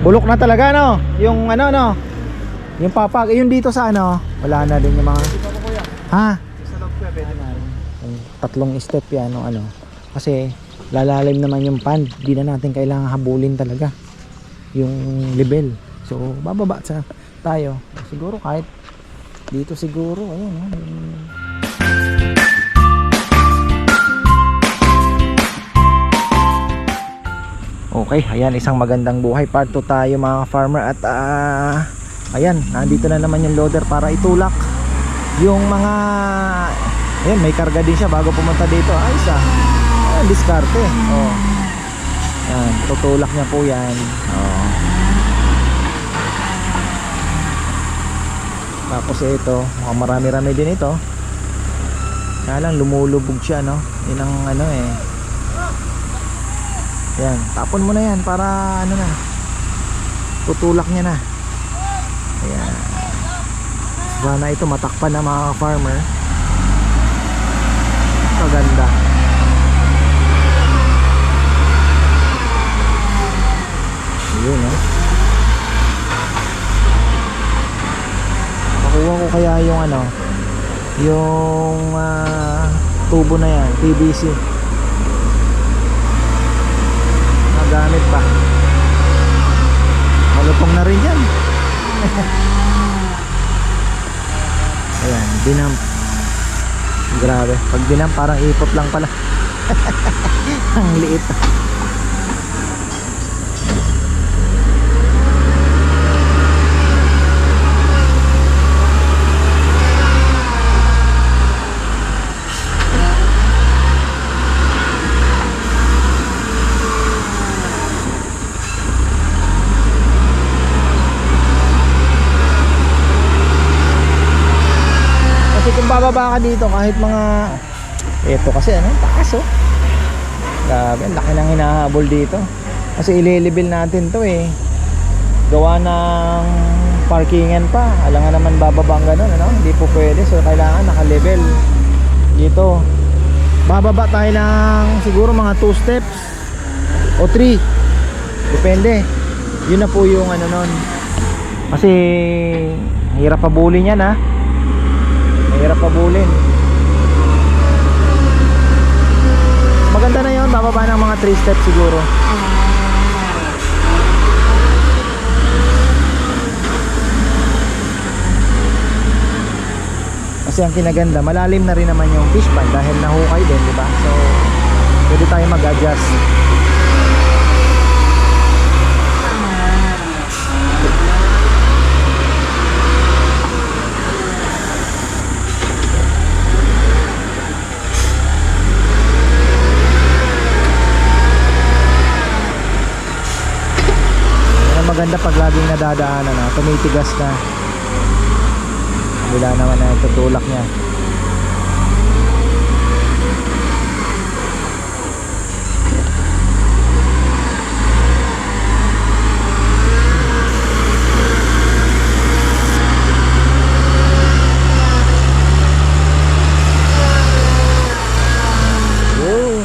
Bulok na talaga no? Yung ano no? Yung papag, yung dito sa ano? Wala na din yung mga Ha? Tatlong step yan no ano. Kasi lalalim naman yung pan. Di na natin kailangan habulin talaga yung level. So bababa sa tayo. Siguro kahit dito siguro ayun no? Okay, ayan isang magandang buhay part 2 tayo mga farmer at ah, ayan, nandito na naman yung loader para itulak yung mga ayan, may karga din siya bago pumunta dito. Ayos ah. Ayan, diskarte. Oh. Ayan, tutulak niya po yan. Oh. Tapos ito, mukhang marami-rami din ito. Kaya lang lumulubog siya no. Yun ang ano eh. Yan, tapon mo na yan para ano na. Tutulak niya na. Ayan. Sana ito matakpan ng mga farmer. Kaganda. Yun eh. Makuha ko kaya yung ano, yung ah, tubo na yan, PVC. Nagamit pa. Malutong na rin yan. Ayan, binamp. Grabe. Pag binamp, parang ipot lang pala. Ang liit. Kasi kung bababa ka dito kahit mga ito kasi ano, taas oh. Grabe, ang laki ng hinahabol dito. Kasi ililibil natin to eh. Gawa ng parkingan pa. Alam nga naman bababa ang ganun, ano? Hindi po pwede. So kailangan naka-level. Dito. Bababa tayo ng siguro mga 2 steps o 3. Depende. Yun na po yung ano nun. Kasi hirap pabulin yan ha. Mahirap pabulin. Maganda na 'yon, bababa ng mga 3 steps siguro. Kasi ang kinaganda, malalim na rin naman yung fish pond dahil nahukay din, di ba? So, pwede tayo mag-adjust. Maganda pag laging nadadaanan na, tumitigas na. Wala naman na tutulak niya. Yun.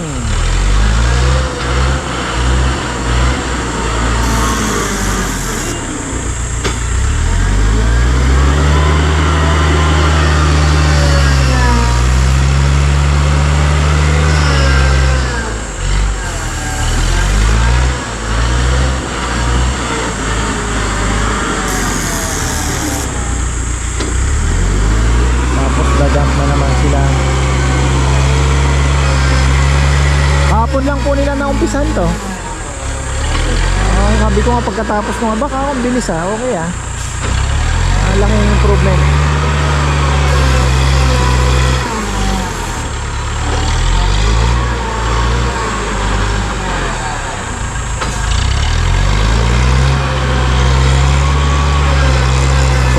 Tapos dadamp na naman sila. Hapon lang po nila naumpisan to. Ah, sabi ko nga pagkatapos nga baka ang bilis ah, okay ah. Ang laking improvement.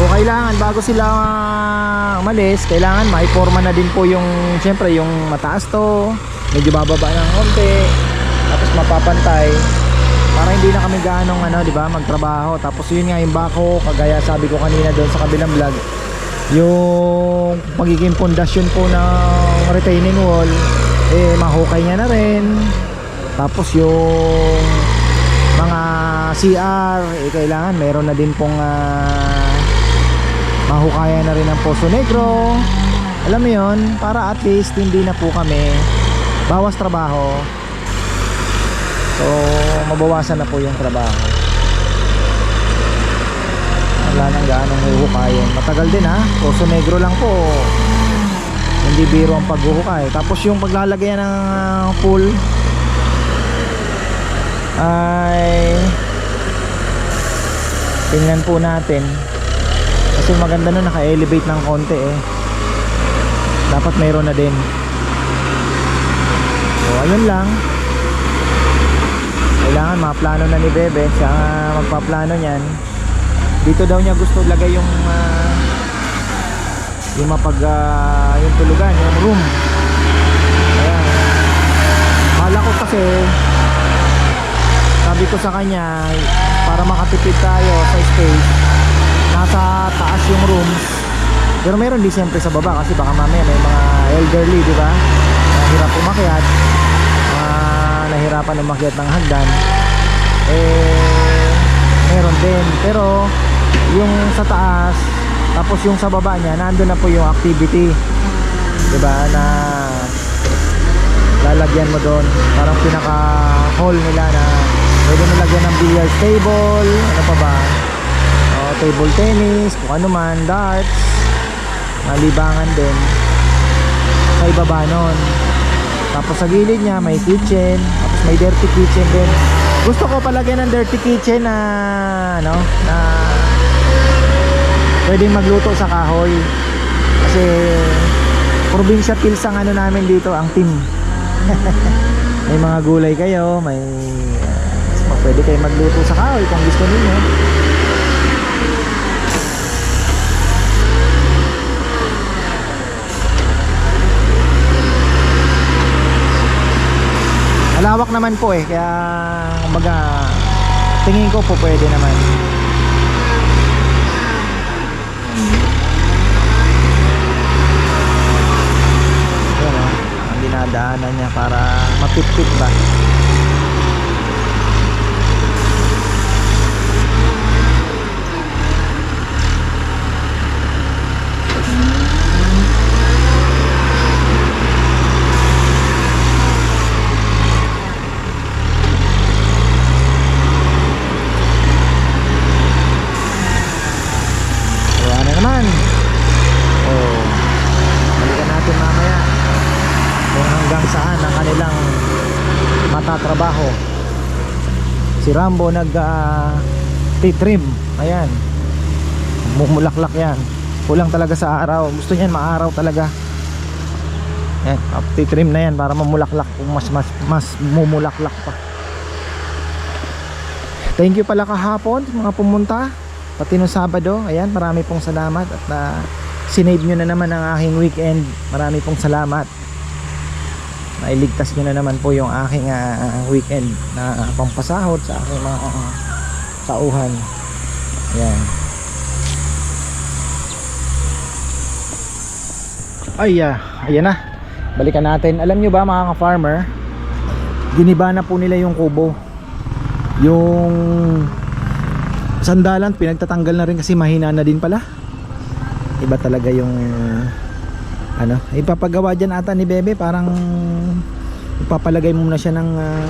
So kailangan bago sila ah, umalis, kailangan maiporma na din po yung syempre yung mataas to, medyo bababa ng konti, tapos mapapantay para hindi na kami gaanong ano, 'di ba, magtrabaho. Tapos yun nga yung bako, kagaya sabi ko kanina doon sa kabilang vlog, yung magiging pundasyon po ng retaining wall eh mahukay niya na rin. Tapos yung mga CR, eh, kailangan meron na din pong ah, mahukayan na rin ng Poso Negro. Alam mo yon para at least hindi na po kami bawas trabaho. So, mabawasan na po yung trabaho. Wala nang gaanong huhukayin. Matagal din ha. Poso Negro lang po. Hindi biro ang paghuhukay. Tapos yung paglalagay ng ah, pool ay tingnan po natin kasi maganda nun naka-elevate ng konti eh dapat mayroon na din so ayun lang kailangan maplano na ni Bebe siya magpaplano niyan. Dito daw niya gusto lagay yung ah, yung mapag ah, yung tulugan yung room. Ayan. Kala ko kasi sabi ko sa kanya para makatipid tayo sa space nasa taas yung rooms. Pero meron din siyempre sa baba kasi baka mamaya may mga elderly di ba? Nahirap umakyat nahirapan umakyat ng hagdan eh meron din. Pero yung sa taas tapos yung sa baba niya nandun na po yung activity. Di ba na lalagyan mo doon. Parang pinaka hall nila na pwede mo lagyan ng billiard table ano pa ba? O, table tennis kung ano man darts. Malibangan din. Sa ibaba nun. Tapos sa gilid niya may kitchen may dirty kitchen din. Gusto ko palagyan ng dirty kitchen na ano na pwedeng magluto sa kahoy. Kasi probinsya pills ang ano namin dito ang team. May mga gulay kayo may uh, pwede kayo magluto sa kahoy kung gusto niyo malawak naman po eh kaya kumbaga tingin ko po pwede naman Yan o, ang dinadaanan niya para mapit-pit ba. Wala na naman. Oh. Balikan natin mamaya kung hanggang saan ang kanilang matatrabaho. Si Rambo nag ah, titrim. Ayan. Mumulaklak yan. Kulang talaga sa araw. Gusto niyan maaraw talaga. Yan, titrim na yan para mamulaklak mas mas mas mumulaklak pa. Thank you pala kahapon mga pumunta pati nung Sabado. Ayan, marami pong salamat at na sinave nyo na naman ang aking weekend. Marami pong salamat. Nailigtas nyo na naman po yung aking ah, weekend na pampasahod sa aking mga ah, sauhan. Ayan. Ay, ah, ayan na. Balikan natin. Alam nyo ba mga ka-farmer, giniba na po nila yung kubo. Yung sandalan pinagtatanggal na rin kasi mahina na din pala iba talaga yung ano ipapagawa dyan ata ni Bebe parang ipapalagay muna siya ng ah,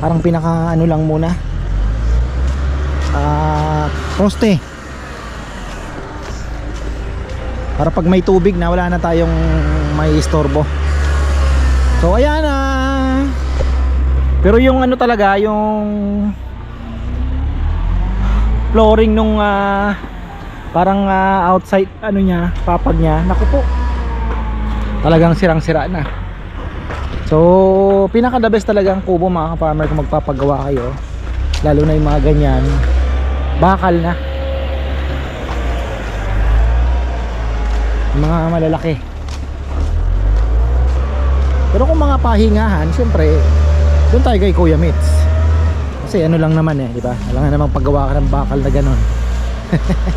parang pinaka ano lang muna ah poste para pag may tubig na wala na tayong may istorbo so ayan na pero yung ano talaga yung flooring nung ah, parang ah, outside ano niya, papag niya. Naku po. Talagang sirang-sira na. So, pinaka the best talaga ang kubo mga ka-farmer kung magpapagawa kayo. Lalo na yung mga ganyan. Bakal na. Mga malalaki. Pero kung mga pahingahan, syempre, doon tayo kay Kuya Mitz. Kasi ano lang naman eh, di ba? Alam nga namang paggawa ka ng bakal na ganon.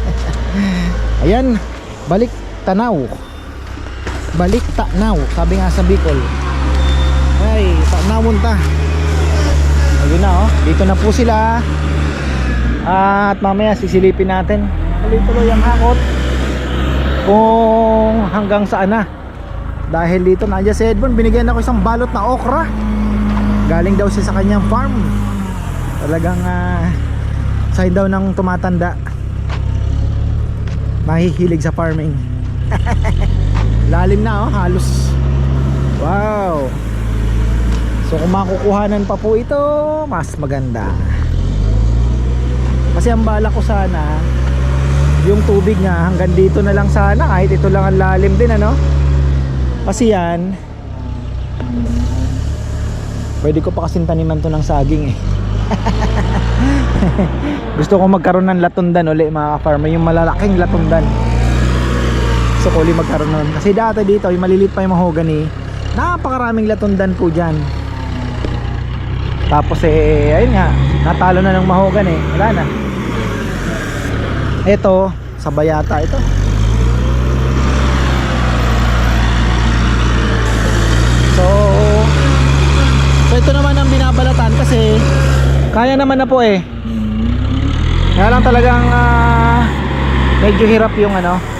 Ayan, balik tanaw. Balik tanaw, sabi nga sa Bicol. Ay, tanawon ta. Ayun na oh, dito na po sila. At mamaya sisilipin natin. Tuloy-tuloy ang hakot. Kung hanggang saan na. Dahil dito nandiyan si Edmond, binigyan ako isang balot na okra. Galing daw siya sa kanyang farm. Talagang ah, sign daw ng tumatanda. Mahihilig sa farming. Lalim na oh, halos. Wow. So kung makukuhanan pa po ito, mas maganda. Kasi ang bala ko sana, yung tubig nga hanggang dito na lang sana kahit ito lang ang lalim din ano. Kasi yan, pwede ko pa kasing taniman to ng saging eh. Gusto ko magkaroon ng latundan uli mga farmer yung malalaking latundan. Gusto ko uli magkaroon nun. Kasi dati dito, yung maliliit pa yung mahogany, napakaraming latundan po dyan. Tapos eh, ayun nga, natalo na ng mahogany. Wala na. Ito, sa bayata ito. So, so ito naman ang binabalatan kasi kaya naman na po eh. Kaya lang talagang ah, medyo hirap yung ano.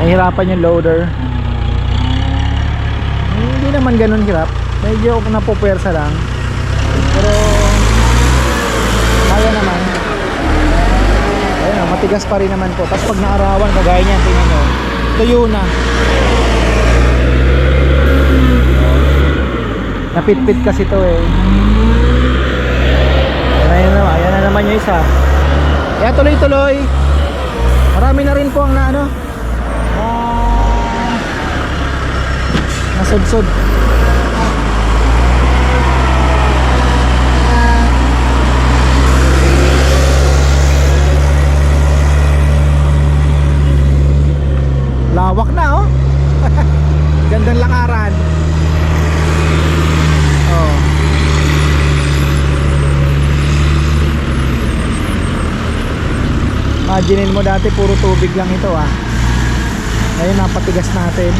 Nahihirapan yung loader. Hindi naman ganun hirap. Medyo napupwersa lang. Pero kaya naman. Ayun, oh, matigas pa rin naman po. Tapos pag naarawan, kagaya niyan, tingnan nyo. Tuyo na. Napitpit kasi to eh. Ayan na. Ayan na naman yung isa. Kaya tuloy-tuloy. Marami na rin po ang na ano. Nasudsod. Lawak na oh. Gandang lakaran. Oh. Imaginein mo dati puro tubig lang ito ah. Ngayon napatigas natin.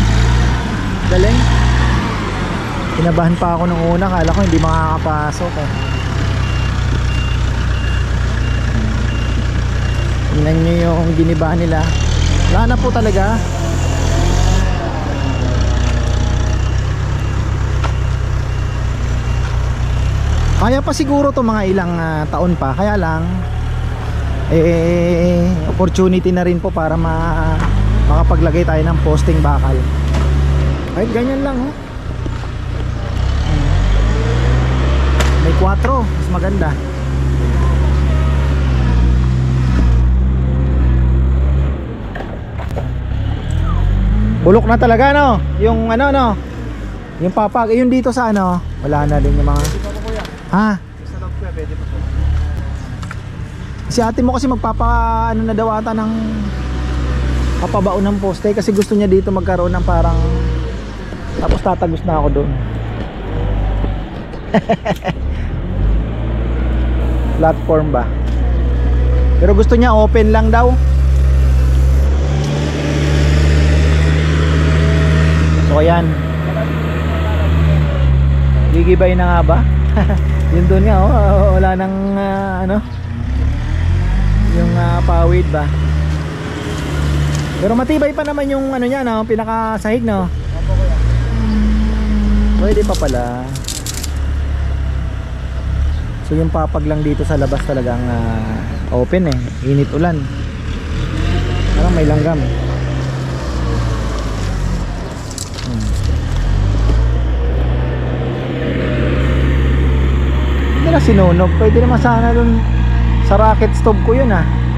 Galing. Kinabahan pa ako nung una, kala ko hindi makakapasok eh. Tingnan nyo yung giniba nila. Wala na po talaga. Kaya pa siguro to mga ilang ah, taon pa. Kaya lang eh opportunity na rin po para ma makapaglagay tayo ng posting bakal. Kahit ganyan lang oh. May 4, mas maganda. Bulok na talaga no? Yung ano no? Yung papag, eh, yung dito sa ano, wala na din yung mga Ha? Si ate mo kasi magpapa ano na daw ata ng papabaon ng poste kasi gusto niya dito magkaroon ng parang tapos tatagos na ako doon. Platform ba? Pero gusto niya open lang daw. So ayan. Gigibay na nga ba? Yun doon nga oh, wala nang ah, ano yung ah, pawid ba pero matibay pa naman yung ano niya no pinakasahig no pwede pa pala so yung papag lang dito sa labas talagang ah, open eh. Init ulan. Parang may langgam. Hmm. hindi na sinunog. Pwede naman sana dun sa rocket stove ko yun ah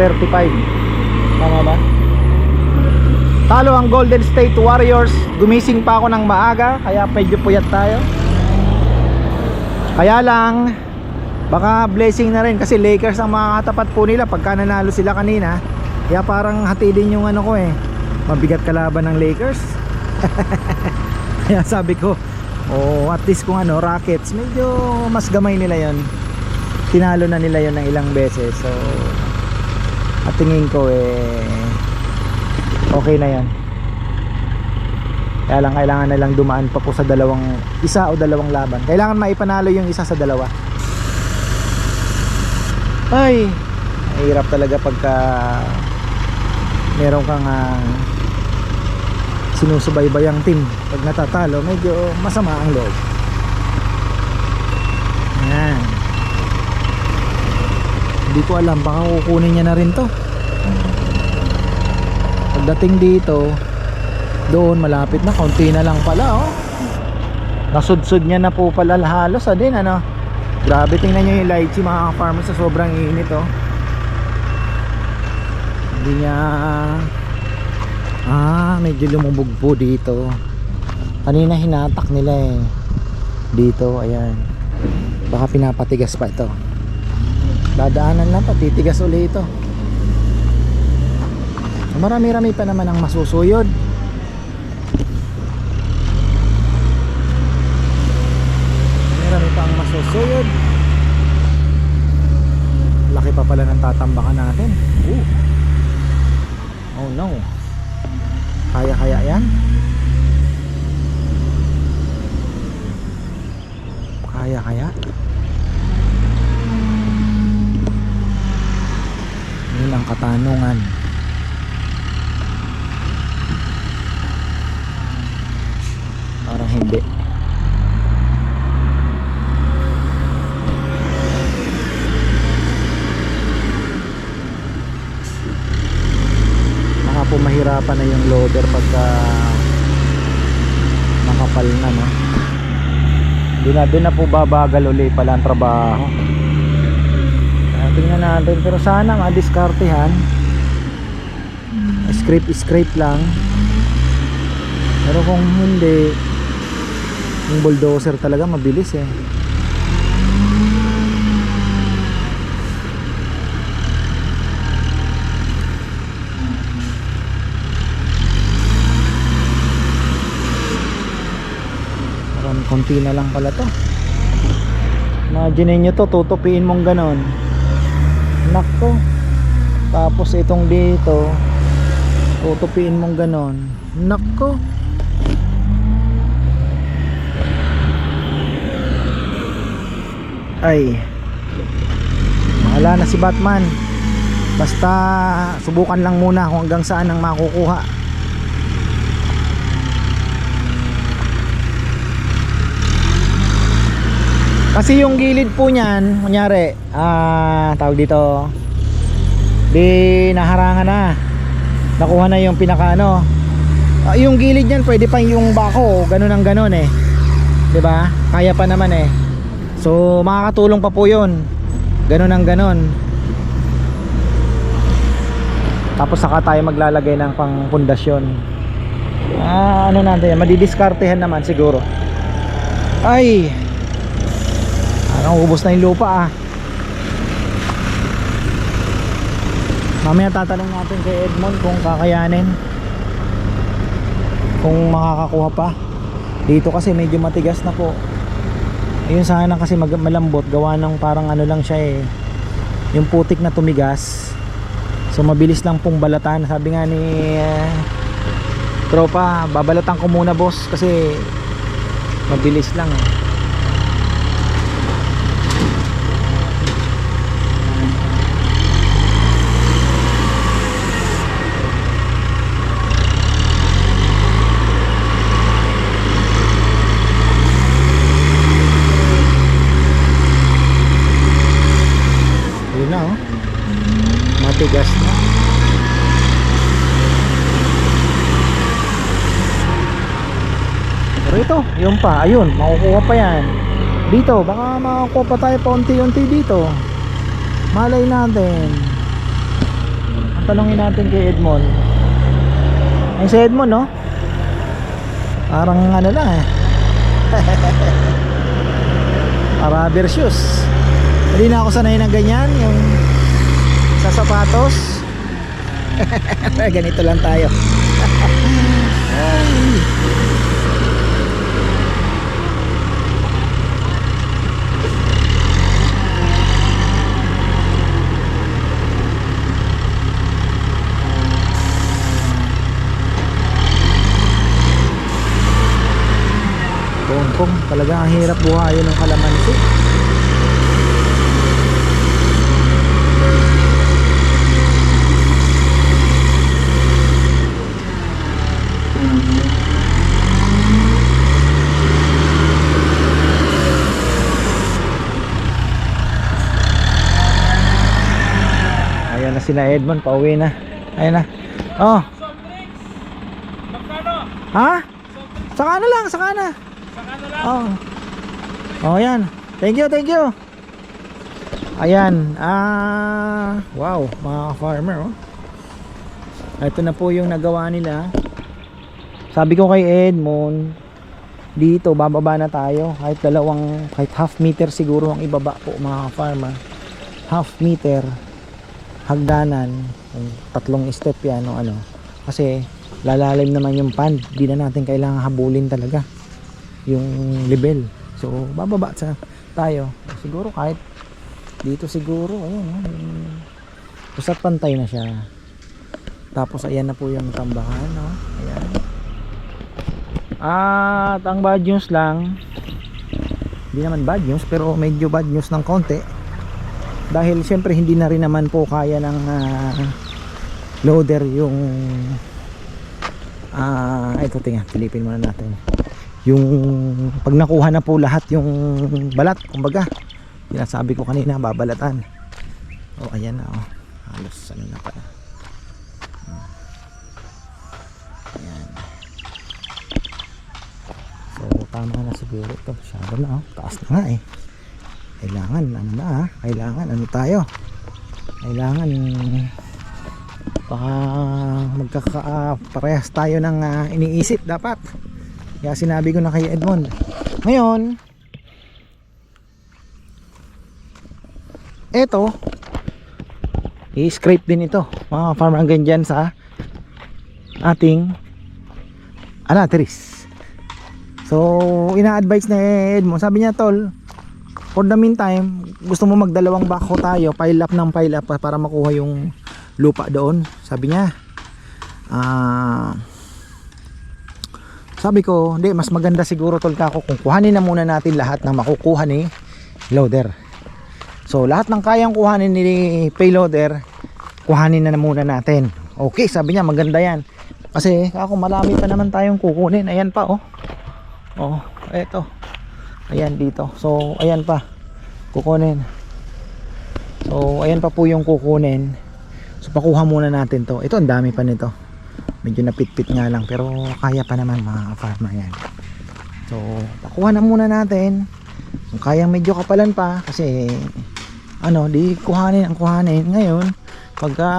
35 tama ba? talo ang Golden State Warriors gumising pa ako ng maaga kaya medyo puyat tayo kaya lang Baka blessing na rin kasi Lakers ang makakatapat po nila pagka nanalo sila kanina. Kaya parang hati din yung ano ko eh. Mabigat kalaban ng Lakers. Kaya sabi ko, oh, at least kung ano, Rockets, medyo mas gamay nila yon. Tinalo na nila yon ng ilang beses. So, at tingin ko eh, okay na yan. Kaya lang kailangan na lang dumaan pa po sa dalawang, isa o dalawang laban. Kailangan maipanalo yung isa sa dalawa. Ay, mahirap talaga pagka meron kang ah, sinusubaybayang team pag natatalo medyo masama ang loob yan hindi ko alam baka kukunin niya na rin to pagdating dito doon malapit na konti na lang pala oh nasudsud niya na po pala halos ah din ano grabe tingnan nyo yung lychee mga farmers sa sobrang init oh hindi niya Ah, medyo lumubog po dito. Kanina hinatak nila eh. Dito, ayan. Baka pinapatigas pa ito. Dadaanan lang pa, titigas uli ito. Marami-rami pa naman ang masusuyod. Marami pa ang masusuyod. Laki pa pala ng tatambakan natin. Ooh. Oh no. Kaya kaya yan? Kaya Yun ang katanungan. Parang hindi. Baka po mahirapan na yung loader pagka makapal na no. Doon na, na po babagal uli pala ang trabaho. Tingnan natin pero sana madiskartehan. Scrape scrape lang. Pero kung hindi yung bulldozer talaga mabilis eh. Parang konti na lang pala to. Imagine nyo to, tutupiin mong ganon. Nako. Tapos itong dito, tutupiin mong ganon. Nako. Ay. Mahala na si Batman. Basta subukan lang muna kung hanggang saan ang makukuha. Kasi yung gilid po niyan, kunyari, ah, tawag dito, di naharangan na. Nakuha na yung pinaka ano. Ah, yung gilid niyan pwede pa yung bako, ganun ang ganun eh. 'Di ba? Kaya pa naman eh. So makakatulong pa po 'yon. Ganun ang ganun. Tapos saka tayo maglalagay ng pang pundasyon. Ah, ano natin, madidiskartehan naman siguro. Ay, Parang ubos na yung lupa ah. Mamaya tatanong natin kay Edmond kung kakayanin. Kung makakakuha pa. Dito kasi medyo matigas na po. Ayun sana kasi mag malambot gawa ng parang ano lang siya eh. Yung putik na tumigas. So mabilis lang pong balatan. Sabi nga ni eh, tropa, babalatan ko muna boss kasi mabilis lang eh. Yun na oh. Matigas na. Pero ito, yun pa, ayun, makukuha pa yan. Dito, baka makakuha pa tayo paunti-unti dito. Malay natin. Ang tanongin natin kay Edmond. Ay si Edmond, no? Parang ano lang eh. Para shoes. Hindi na ako sanay ng ganyan, yung sa sapatos. Ganito lang tayo. Ay. Kung talaga ang hirap buhayin ng kalamansi. Ayan na sila Edmond, pauwi na. Ayan na. Oh. Ha? Saka na lang, saka na. Oh. Oh, yan. Thank you, thank you. Ayan. Ah, wow, mga farmer oh. Ito na po yung nagawa nila. Sabi ko kay Edmond, dito bababa na tayo kahit dalawang kahit half meter siguro ang ibaba po mga farmer. Half meter hagdanan, tatlong step yan o ano. Kasi lalalim naman yung pond, di na natin kailangan habulin talaga yung level. So, bababa sa tayo. Siguro kahit dito siguro, ayun, basta pantay na siya. Tapos ayan na po yung tambahan, no? Ayan. At ang bad news lang, hindi naman bad news, pero medyo bad news ng konti. Dahil siyempre hindi na rin naman po kaya ng ah, loader yung ah ito tingnan, pilipin muna natin yung pag nakuha na po lahat yung balat kumbaga sinasabi ko kanina babalatan. Oh ayan na oh. Halos ano na pala. Ayan. So tama na siguro ito masyado na oh. Taas na nga eh. Kailangan ano na ah. Kailangan ano tayo? Kailangan baka magkaka parehas tayo ng ah, iniisip dapat kaya sinabi ko na kay Edmond. Ngayon, eto, i-scrape din ito. Mga farmer hanggang dyan sa ating anatris. So, ina-advise na Edmond. Sabi niya, tol, for the meantime, gusto mo magdalawang bako tayo, pile up ng pile up para makuha yung lupa doon. Sabi niya, ah, sabi ko, hindi, mas maganda siguro tol kako kung kuhanin na muna natin lahat ng makukuha ni loader. So, lahat ng kayang kuhanin ni payloader, kuhanin na, na muna natin. Okay, sabi niya, maganda yan. Kasi, ako marami pa naman tayong kukunin. Ayan pa, oh. Oh, eto. Ayan dito. So, ayan pa. Kukunin. So, ayan pa po yung kukunin. So, pakuha muna natin to. Ito, ang dami pa nito medyo napitpit nga lang pero kaya pa naman mga farmer yan. So pakuha na muna natin. Kung kayang medyo kapalan pa kasi ano di kuhanin ang kuhanin. Ngayon pagka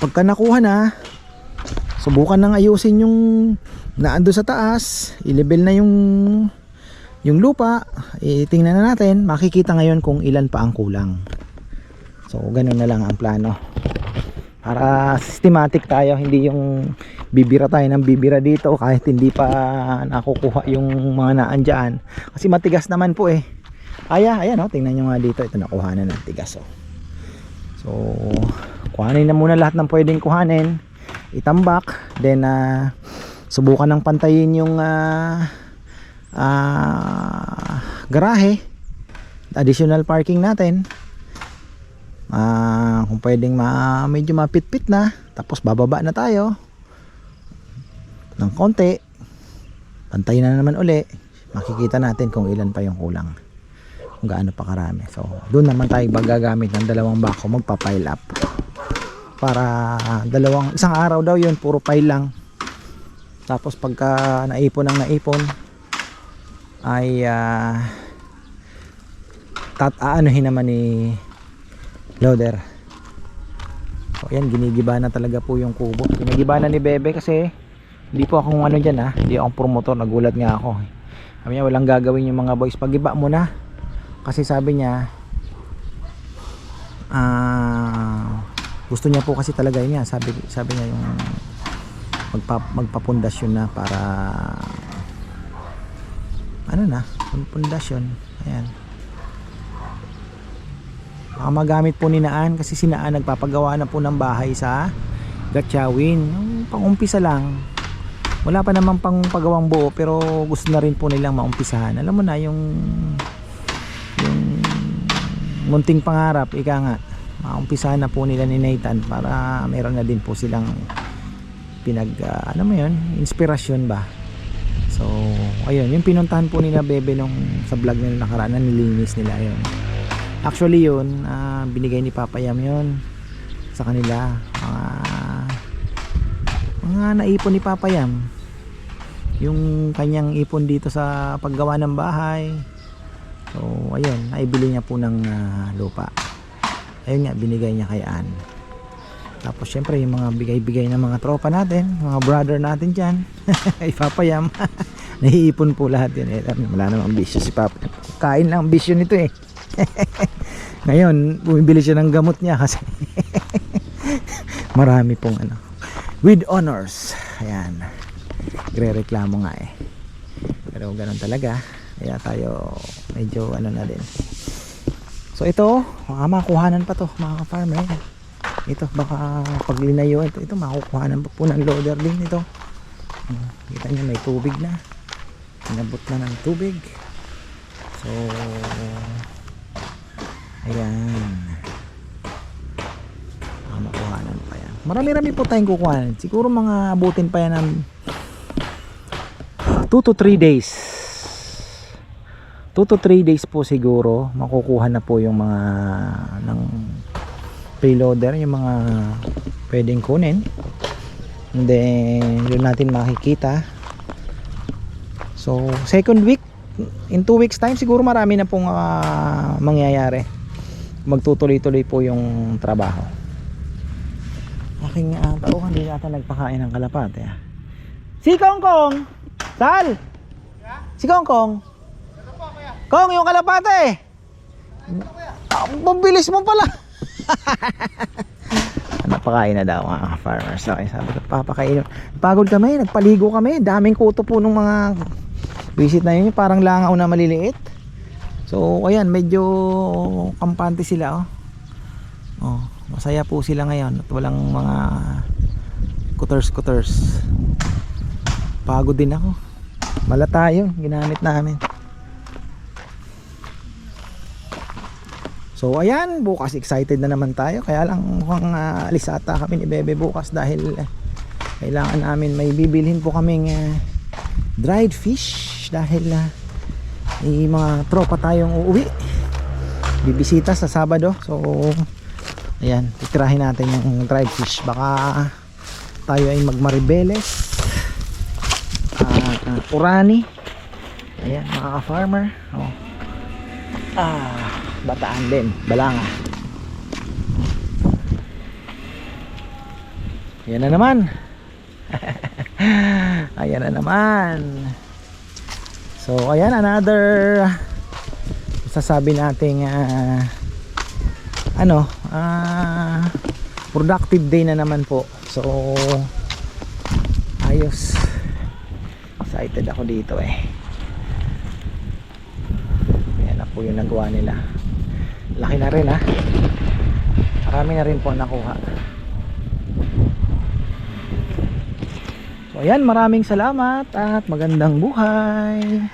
pagka nakuha na subukan nang ayusin yung naando sa taas i-level na yung yung lupa itingnan na natin makikita ngayon kung ilan pa ang kulang. So ganun na lang ang plano para systematic tayo hindi yung bibira tayo ng bibira dito kahit hindi pa nakukuha yung mga naan kasi matigas naman po eh. Aya ayan oh tingnan nyo nga dito. Ito nakuha na ng tigas oh. So kuhanin na muna lahat ng pwedeng kuhanin. Itambak then uh, subukan ng pantayin yung uh, uh, garahe. Additional parking natin ah kung pwedeng ma medyo mapitpit na tapos bababa na tayo. Ng konti pantayin na naman uli. Makikita natin kung ilan pa yung kulang. Kung gaano pa karami. So doon naman tayo gagamit ng dalawang bako magpa pile up. Para dalawang isang araw daw yun puro pile lang. Tapos pagka naipon ang naipon ay uh, tat aanuhin naman ni loader. So yan ginigiba na talaga po yung kubo. Ginigiba na ni Bebe kasi hindi po akong ano dyan ha hindi akong promotor. Nagulat nga ako. Niya walang gagawin yung mga boys. Pagiba mo na. Kasi sabi niya ah gusto niya po kasi talaga yun nga. Sabi sabi niya yung magpa, magpapundasyon na para ano na pundasyon. Ayan baka magamit po ni Naan kasi si Naan nagpapagawa na po ng bahay sa Gatchawin pangumpisa lang. Wala pa namang pang pagawang buo pero gusto na rin po nilang maumpisahan. Alam mo na yung yung munting pangarap ika nga maumpisahan na po nila ni Nathan para meron na din po silang pinag ah, ano mo yun? Inspirasyon ba? So ayun yung pinuntahan po nila bebe nung sa vlog nila nakaraan na nilinis nila yun actually yun ah, binigay ni Papa Yam yun sa kanila. Mga mga naipon ni Papa Yam. Yung kanyang ipon dito sa paggawa ng bahay. So ayun naibili niya po ng ah, lupa. Ayun nga binigay niya kay Ann. Tapos syempre yung mga bigay-bigay ng mga tropa natin mga brother natin dyan ipapayam naiipon po lahat yun. Eh, wala namang bisyo si Papa. Kain lang ang bisyo nito eh ngayon bumibili siya ng gamot niya kasi marami pong ano with honors ayan Gre-reklamo nga eh. Pero ganun talaga. Kaya tayo medyo ano na din. So ito, mga makuhanan pa to mga ka-farmer. Ito baka pag linayo ito, ito makukuhanan pa po ng loader din ito. Kita niyo may tubig na. Inabot na ng tubig. So ayan. Mga makuhanan pa yan. Marami-rami po tayong kukuhanan. Siguro mga abutin pa yan ng 2 to 3 days 2 to 3 days po siguro makukuha na po yung mga ng payloader yung mga pwedeng kunin and then yun natin makikita so second week in 2 weeks time siguro marami na pong ah, mangyayari magtutuloy-tuloy po yung trabaho aking uh, tauhan hindi nata nagpakain ng kalapate ah. si Kong Kong Sal! Si Kong Kong. Kong, yung kalapate. Ah, mabilis mo pala. Napakain na daw mga farmers. Okay, sabi ko, papakain. Pagod kami, nagpaligo kami. Daming kuto po nung mga visit na yun. Parang langaw na maliliit. So, ayan, medyo kampante sila. Oh. Oh, masaya po sila ngayon at walang mga kuters-kuters. Pagod din ako. Mala tayo, ginamit namin. So ayan, bukas excited na naman tayo. Kaya lang mukhang uh, alis kami ni Bebe bukas dahil eh, kailangan namin may bibilhin po kaming uh, dried fish dahil uh, may mga tropa tayong uuwi. Bibisita sa Sabado. So ayan, titirahin natin yung dried fish. Baka tayo ay magmaribeles uh, uh, Urani ayan mga ka-farmer oh. ah, bataan din balanga ayan na naman ayan na naman so ayan another sasabi nating uh, ano ah productive day na naman po. So ayos. Excited ako dito eh. Yan na po yung nagawa nila. Laki na rin ha marami na rin po nakuha. So ayan maraming salamat at magandang buhay